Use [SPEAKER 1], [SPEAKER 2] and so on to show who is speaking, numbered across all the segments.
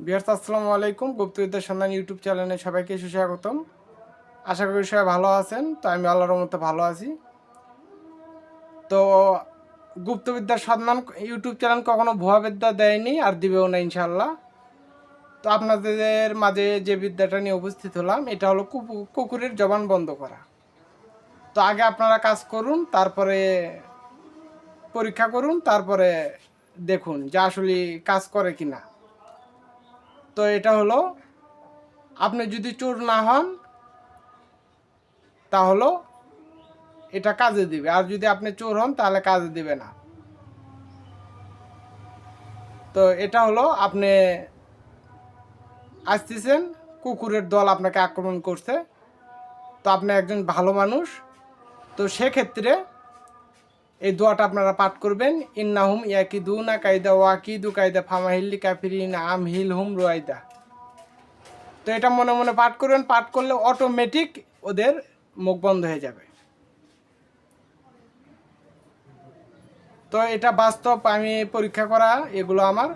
[SPEAKER 1] বিহার আসসালামু আলাইকুম। গুপ্তবিদ্যার সন্ধান ইউটিউব চ্যানেলে সবাইকে সুস্বাগতম। আশা করি সবাই ভালো আছেন। তো আমি আল্লাহর মতো ভালো আছি। তো গুপ্তবিদ্যার সন্ধান ইউটিউব চ্যানেল কখনো ভুয়া বিদ্যা দেয়নি আর দিবেও না ইনশাল্লাহ তো আপনাদের মাঝে যে বিদ্যাটা নিয়ে উপস্থিত হলাম, এটা হলো কুকু- কুকুরের জবান বন্ধ করা। তো আগে আপনারা কাজ করুন, তারপরে পরীক্ষা করুন, তারপরে দেখুন যে আসলে কাজ করে কি না তো এটা হলো, আপনি যদি চোর না হন, তাহলে এটা কাজে দিবে। আর যদি আপনি চোর হন, তাহলে কাজে দিবে না। তো এটা হলো, আপনি আসতেছেন, কুকুরের দল আপনাকে আক্রমণ করছে। তো আপনি একজন ভালো মানুষ। তো সেক্ষেত্রে এই দোয়াটা আপনারা পাঠ করবেন। ইন্নাহুম দুনা কায়দা ওয়াকি দু কায়দা ফামাহিল্লি কাফিরিন আম হিল হুম রুয়াইদা। তো এটা মনে মনে পাঠ করবেন। পাঠ করলে অটোমেটিক ওদের মুখ বন্ধ হয়ে যাবে। তো এটা বাস্তব, আমি পরীক্ষা করা, এগুলো আমার।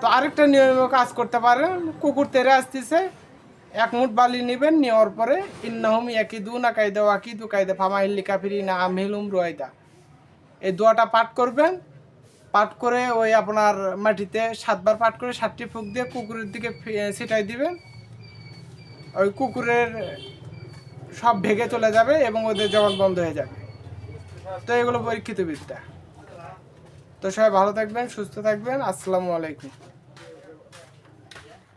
[SPEAKER 1] তো আরেকটা নিয়মে কাজ করতে পারেন। কুকুর তেরে আসতেছে, এক মুঠ বালি নেবেন, নেওয়ার পরে ইন্নাহুম ইয়াকি দু না কায়দা ওয়াকি দু কায়দা ফামাহিল্লি আম হিল হুম রুয়াইদা। এই দোয়াটা পাঠ করবেন। পাঠ করে ওই আপনার মাটিতে সাতবার পাঠ করে সাতটি ফুক দিয়ে কুকুরের দিকে ছিটাই দিবেন। ওই কুকুরের সব ভেগে চলে যাবে এবং ওদের জবান বন্ধ হয়ে যাবে। তো এগুলো পরীক্ষিত বিদ্যা তো সবাই ভালো থাকবেন, সুস্থ থাকবেন। আসসালামু আলাইকুম।